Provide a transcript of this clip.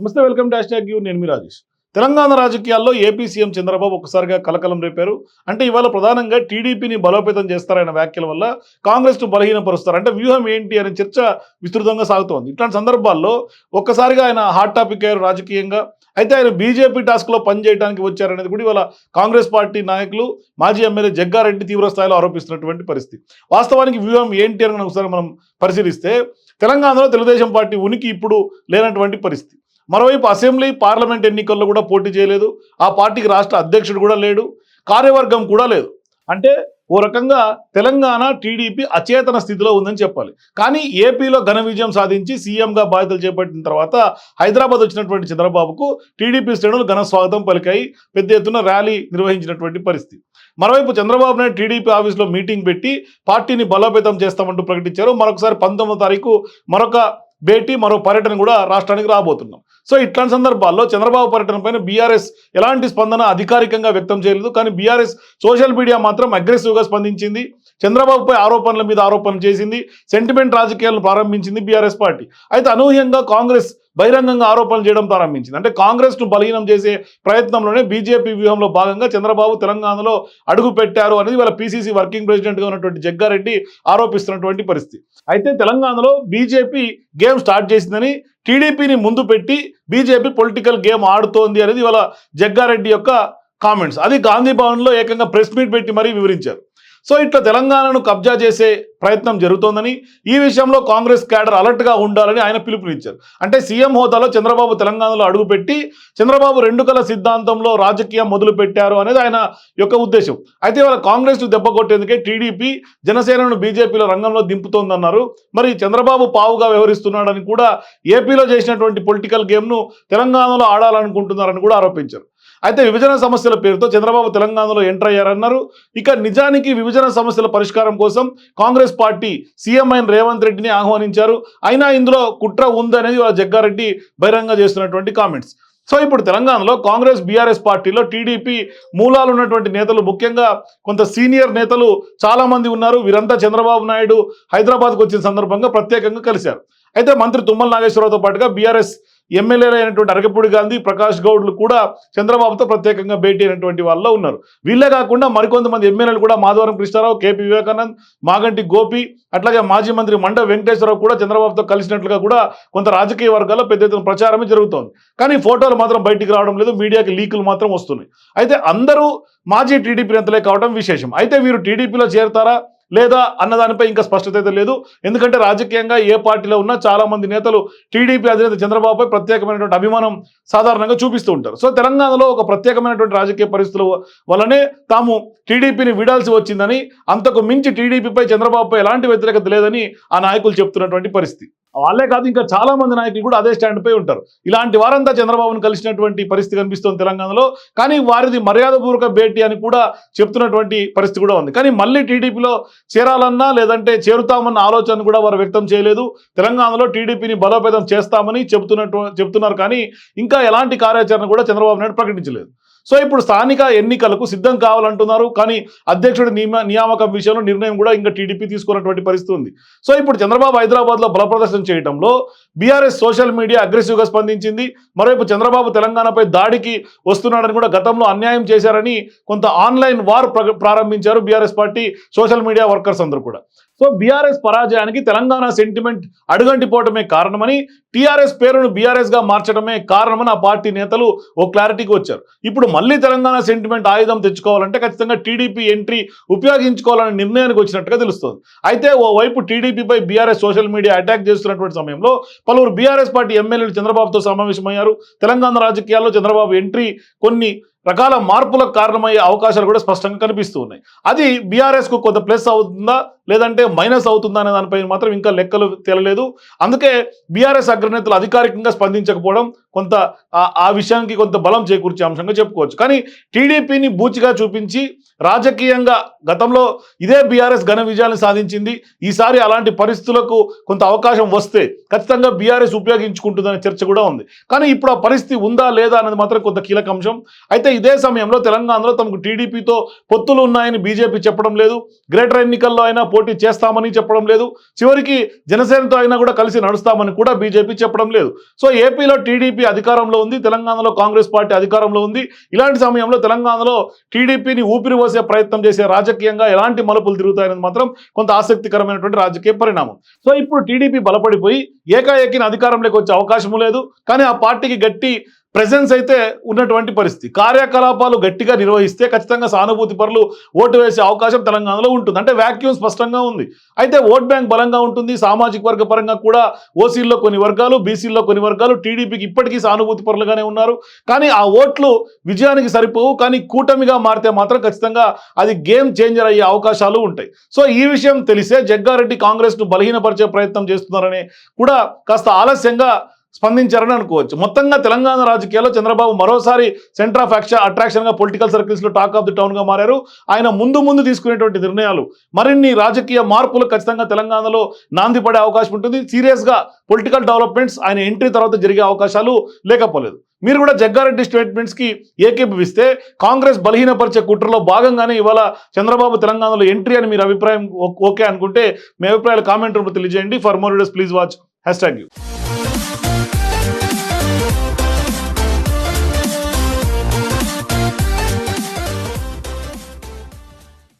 నమస్తే welcome dash tag you. నేను మీ రాజేష్. తెలంగాణ రాజకీయాల్లో ఏపీ సీఎం చంద్రబాబు ఒకసారిగా కలకలం రేపారు. అంటే ఇవాళ ప్రధానంగా టీడీపీని బలోపేతం చేస్తారన్న వ్యాఖ్యల వల్ల కాంగ్రెస్ను బలహీనపరుస్తారు. అంటే వ్యూహం ఏంటి అనే చర్చ విస్తృతంగా సాగుతోంది. ఇట్లాంటి సందర్భాల్లో ఒక్కసారిగా ఆయన హాట్ టాపిక్ అయ్యారు రాజకీయంగా. అయితే ఆయన బీజేపీ టాస్క్లో పనిచేయడానికి వచ్చారనేది కూడా ఇవాళ కాంగ్రెస్ పార్టీ నాయకులు మాజీ ఎమ్మెల్యే జగ్గారెడ్డి తీవ్రస్థాయిలో ఆరోపిస్తున్నటువంటి పరిస్థితి. వాస్తవానికి వ్యూహం ఏంటి అని ఒకసారి మనం పరిశీలిస్తే తెలంగాణలో తెలుగుదేశం పార్టీ ఉనికి ఇప్పుడు లేనటువంటి పరిస్థితి. మరోవైపు అసెంబ్లీ పార్లమెంట్ ఎన్నికల్లో కూడా పోటీ చేయలేదు. ఆ పార్టీకి రాష్ట్ర అధ్యక్షుడు కూడా లేడు. కార్యవర్గం కూడా లేదు. అంటే ఓ రకంగా తెలంగాణ టీడీపీ అచేతన స్థితిలో ఉందని చెప్పాలి. కానీ ఏపీలో ఘన విజయం సాధించి సీఎంగా బాధ్యతలు చేపట్టిన తర్వాత హైదరాబాద్ వచ్చినటువంటి చంద్రబాబుకు టీడీపీ శ్రేణులు ఘన స్వాగతం పలికాయి. పెద్ద ఎత్తున ర్యాలీ నిర్వహించినటువంటి పరిస్థితి. మరోవైపు చంద్రబాబు నాయుడు టీడీపీ ఆఫీస్లో మీటింగ్ పెట్టి పార్టీని బలోపేతం చేస్తామంటూ ప్రకటించారు. మరొకసారి పంతొమ్మిదో తారీఖు మరొక భేటీ మరో పర్యటన కూడా రాష్ట్రానికి రాబోతున్నాం. సో ఇట్లాంటి సందర్భాల్లో చంద్రబాబు పర్యటన పైన బీఆర్ఎస్ ఎలాంటి స్పందన అధికారికంగా వ్యక్తం చేయలేదు. కానీ బీఆర్ఎస్ సోషల్ మీడియా మాత్రం అగ్రెసివ్గా స్పందించింది. చంద్రబాబుపై ఆరోపణల మీద ఆరోపణలు చేసింది. సెంటిమెంట్ రాజకీయాలను ప్రారంభించింది బీఆర్ఎస్ పార్టీ. అయితే అనూహ్యంగా కాంగ్రెస్ బహిరంగంగా ఆరోపణలు చేయడం ప్రారంభించింది. అంటే కాంగ్రెస్ను బలహీనం చేసే ప్రయత్నంలోనే బీజేపీ వ్యూహంలో భాగంగా చంద్రబాబు తెలంగాణలో అడుగు పెట్టారు అనేది వాళ్ళ పీసీసీ వర్కింగ్ ప్రెసిడెంట్గా ఉన్నటువంటి జగ్గారెడ్డి ఆరోపిస్తున్నటువంటి పరిస్థితి. అయితే తెలంగాణలో బీజేపీ గేమ్ స్టార్ట్ చేసిందని టీడీపీని ముందు పెట్టి బీజేపీ పొలిటికల్ గేమ్ ఆడుతోంది అనేది వాళ్ళ జగ్గారెడ్డి యొక్క కామెంట్స్. అది గాంధీ భవన్లో ఏకంగా ప్రెస్ మీట్ పెట్టి మరీ వివరించారు. సో ఇట్లా తెలంగాణను కబ్జా చేసే ప్రయత్నం జరుగుతోందని ఈ విషయంలో కాంగ్రెస్ క్యాడర్ అలర్ట్గా ఉండాలని ఆయన పిలుపునిచ్చారు. అంటే సీఎం హోదాలో చంద్రబాబు తెలంగాణలో అడుగుపెట్టి చంద్రబాబు రెండు కల సిద్ధాంతంలో రాజకీయం మొదలు పెట్టారు అనేది ఆయన యొక్క ఉద్దేశం. అయితే ఇవాళ కాంగ్రెస్ దెబ్బ కొట్టేందుకే టీడీపీ జనసేనను బీజేపీలో రంగంలో దింపుతోందన్నారు. మరి చంద్రబాబు పావుగా వ్యవహరిస్తున్నాడని కూడా ఏపీలో చేసినటువంటి పొలిటికల్ గేమ్ను తెలంగాణలో ఆడాలనుకుంటున్నారని కూడా ఆరోపించారు. అయితే విభజన సమస్యల పేరుతో చంద్రబాబు తెలంగాణలో ఎంటర్ అయ్యారన్నారు. ఇక నిజానికి విభజన సమస్యల పరిష్కారం కోసం కాంగ్రెస్ పార్టీ సీఎం అయిన రేవంత్ రెడ్డిని ఆహ్వానించారు. అయినా ఇందులో కుట్ర ఉందనేది వాళ్ళ జగ్గారెడ్డి బహిరంగ చేస్తున్నటువంటి కామెంట్స్. సో ఇప్పుడు తెలంగాణలో కాంగ్రెస్ బీఆర్ఎస్ పార్టీలో టీడీపీ మూలాలు ఉన్నటువంటి నేతలు ముఖ్యంగా కొంత సీనియర్ నేతలు చాలా మంది ఉన్నారు. వీరంతా చంద్రబాబు నాయుడు హైదరాబాద్కు వచ్చిన సందర్భంగా ప్రత్యేకంగా కలిశారు. అయితే మంత్రి తుమ్మల నాగేశ్వరరావుతో పాటుగా బీఆర్ఎస్ ఎమ్మెల్యేలు అయినటువంటి అరకపూడి గాంధీ ప్రకాష్ గౌడ్లు కూడా చంద్రబాబుతో ప్రత్యేకంగా భేటీ అయినటువంటి వాళ్ళలో ఉన్నారు. వీళ్ళే కాకుండా మరికొంతమంది ఎమ్మెల్యేలు కూడా మాధవరం కృష్ణారావు కేపీ వివేకానంద్ మాగంటి గోపి అట్లాగే మాజీ మంత్రి మండ వెంకటేశ్వరరావు కూడా చంద్రబాబుతో కలిసినట్లుగా కూడా కొంత రాజకీయ వర్గాల్లో పెద్ద ఎత్తున ప్రచారమే జరుగుతోంది. కానీ ఫోటోలు మాత్రం బయటికి రావడం లేదు మీడియాకి లీకులు మాత్రం వస్తున్నాయి. అయితే అందరూ మాజీ టీడీపీ నేతలే కావడం విశేషం. అయితే వీరు టీడీపీలో చేరతారా? లేదా అన్నదానిపై ఇంకా స్పష్టత అయితే లేదు. ఎందుకంటే రాజకీయంగా ఏ పార్టీలో ఉన్నా చాలా మంది నేతలు టీడీపీ అధినేత చంద్రబాబుపై ప్రత్యేకమైనటువంటి అభిమానం సాధారణంగా చూపిస్తూ ఉంటారు. సో తెలంగాణలో ఒక ప్రత్యేకమైనటువంటి రాజకీయ పరిస్థితుల వల్లనే తాము టీడీపీని విడాల్సి వచ్చిందని అంతకు మించి టీడీపీపై చంద్రబాబుపై ఎలాంటి వ్యతిరేకత లేదని ఆ నాయకులు చెప్తున్నటువంటి పరిస్థితి. వాళ్ళే కాదు ఇంకా చాలా మంది నాయకులు కూడా అదే స్టాండ్ పై ఉంటారు. ఇలాంటి వారంతా చంద్రబాబును కలిసినటువంటి పరిస్థితి కనిపిస్తుంది తెలంగాణలో. కానీ వారిది మర్యాదపూర్వక భేటీ అని కూడా చెప్తున్నటువంటి పరిస్థితి కూడా ఉంది. కానీ మళ్ళీ టీడీపీలో చేరాలన్నా లేదంటే చేరుతామన్న ఆలోచన కూడా వారు వ్యక్తం చేయలేదు. తెలంగాణలో టీడీపీని బలోపేతం చేస్తామని చెబుతున్నట్టు చెప్తున్నారు. కానీ ఇంకా ఎలాంటి కార్యాచరణ కూడా చంద్రబాబు నాయుడు ప్రకటించలేదు. సో ఇప్పుడు స్థానిక ఎన్నికలకు సిద్ధం కావాలంటున్నారు. కానీ అధ్యక్షుడి నియమ నియామకం విషయంలో నిర్ణయం కూడా ఇంకా టీడీపీ తీసుకున్నటువంటి పరిస్థితి ఉంది. సో ఇప్పుడు చంద్రబాబు హైదరాబాద్లో బల ప్రదర్శన చేయడంలో బీఆర్ఎస్ సోషల్ మీడియా అగ్రెసివ్గా స్పందించింది. మరోవైపు చంద్రబాబు తెలంగాణపై దాడికి వస్తున్నాడని కూడా గతంలో అన్యాయం చేశారని కొంత ఆన్లైన్ వార్ ప్రారంభించారు BRS party social media workers అందరూ కూడా. సో బీఆర్ఎస్ పరాజయానికి తెలంగాణ సెంటిమెంట్ అడుగంటిపోవటమే కారణమని టీఆర్ఎస్ పేరును బీఆర్ఎస్గా మార్చడమే కారణమని ఆ పార్టీ నేతలు ఓ క్లారిటీకి వచ్చారు. ఇప్పుడు మళ్ళీ తెలంగాణ సెంటిమెంట్ ఆయుధం తెచ్చుకోవాలంటే ఖచ్చితంగా టీడీపీ ఎంట్రీ ఉపయోగించుకోవాలనే నిర్ణయానికి వచ్చినట్టుగా తెలుస్తుంది. అయితే ఓ వైపు టీడీపీపై బీఆర్ఎస్ సోషల్ మీడియా అటాక్ చేస్తున్నటువంటి సమయంలో పలువురు బీఆర్ఎస్ పార్టీ ఎమ్మెల్యేలు చంద్రబాబుతో సమావేశమయ్యారు. తెలంగాణ రాజకీయాల్లో చంద్రబాబు ఎంట్రీ కొన్ని రకాల మార్పులకు కారణమయ్యే అవకాశాలు కూడా స్పష్టంగా కనిపిస్తూ ఉన్నాయి. అది బీఆర్ఎస్కు కొంత ప్లస్ అవుతుందా? లేదంటే మైనస్ అవుతుందా అనే దానిపై మాత్రం ఇంకా లెక్కలు తేలలేదు. అందుకే బీఆర్ఎస్ అగ్రనేతలు అధికారికంగా స్పందించకపోవడం కొంత ఆ విషయానికి కొంత బలం చేకూర్చే అంశంగా చెప్పుకోవచ్చు. కానీ టీడీపీని బూచిగా చూపించి రాజకీయంగా గతంలో ఇదే బీఆర్ఎస్ ఘన విజయాన్ని సాధించింది. ఈసారి అలాంటి పరిస్థితులకు కొంత అవకాశం వస్తే ఖచ్చితంగా బీఆర్ఎస్ ఉపయోగించుకుంటుందనే చర్చ కూడా ఉంది. కానీ ఇప్పుడు ఆ పరిస్థితి ఉందా లేదా అనేది మాత్రం కొంత కీలక అంశం. అయితే ఇదే సమయంలో తెలంగాణలో తమకు టీడీపీతో పొత్తులు ఉన్నాయని బీజేపీ చెప్పడం లేదు. గ్రేటర్ ఎన్నికల్లో అయినా పోటీ చేస్తామని చెప్పడం లేదు. చివరికి జనసేనతో అయినా కూడా కలిసి నడుస్తామని కూడా బీజేపీ చెప్పడం లేదు. సో ఏపీలో టీడీపీ అధికారంలో ఉంది తెలంగాణలో కాంగ్రెస్ పార్టీ అధికారంలో ఉంది. ఇలాంటి సమయంలో తెలంగాణలో టీడీపీని ఊపిరి పోసే ప్రయత్నం చేసే రాజకీయంగా ఎలాంటి మలుపులు తిరుగుతాయనేది మాత్రం కొంత ఆసక్తికరమైనటువంటి రాజకీయ పరిణామం. సో ఇప్పుడు టీడీపీ బలపడిపోయి ఏకాఏకిన అధికారంలోకి వచ్చే అవకాశం లేదు. కానీ ఆ పార్టీకి గట్టి ప్రజెన్స్ అయితే ఉన్నటువంటి పరిస్థితి. కార్యకలాపాలు గట్టిగా నిర్వహిస్తే ఖచ్చితంగా సానుభూతి పరులు ఓటు వేసే అవకాశం తెలంగాణలో ఉంటుంది. అంటే వ్యాక్యూమ్ స్పష్టంగా ఉంది. అయితే ఓట్ బ్యాంక్ బలంగా ఉంటుంది. సామాజిక వర్గ పరంగా కూడా ఓసీల్లో కొన్ని వర్గాలు బీసీల్లో కొన్ని వర్గాలు టీడీపీకి ఇప్పటికీ సానుభూతి పరులుగానే ఉన్నారు. కానీ ఆ ఓట్లు విజయానికి సరిపోవు. కానీ కూటమిగా మారితే మాత్రం ఖచ్చితంగా అది గేమ్ చేంజర్ అయ్యే అవకాశాలు ఉంటాయి. సో ఈ విషయం తెలిసే జగ్గారెడ్డి కాంగ్రెస్ను బలహీనపరిచే ప్రయత్నం చేస్తున్నారని కూడా కాస్త ఆలస్యంగా స్పందించారని అనుకోవచ్చు. మొత్తంగా తెలంగాణ రాజకీయాల్లో చంద్రబాబు మరోసారి సెంటర్ ఆఫ్ యాక్షన్ అట్రాక్షన్గా పొలిటికల్ సర్కిల్స్లో టాక్ ఆఫ్ ది టౌన్గా మారారు. ఆయన ముందు ముందు తీసుకునేటువంటి నిర్ణయాలు. మరిన్ని రాజకీయ మార్పులు ఖచ్చితంగా తెలంగాణలో నాంది పడే అవకాశం ఉంటుంది. సీరియస్గా పొలిటికల్ డెవలప్మెంట్స్ ఆయన ఎంట్రీ తర్వాత జరిగే అవకాశాలు లేకపోలేదు. మీరు కూడా జగ్గారెడ్డి స్టేట్మెంట్స్కి ఏకీభవిస్తే కాంగ్రెస్ బలహీనపరిచే కుట్రలో భాగంగానే ఇవాళ చంద్రబాబు తెలంగాణలో ఎంట్రీ అని మీరు అభిప్రాయం ఓ- ఓకే అనుకుంటే మీ అభిప్రాయాలు కామెంట్ రూపంలో తెలియజేయండి. For more videos please watch hashtag you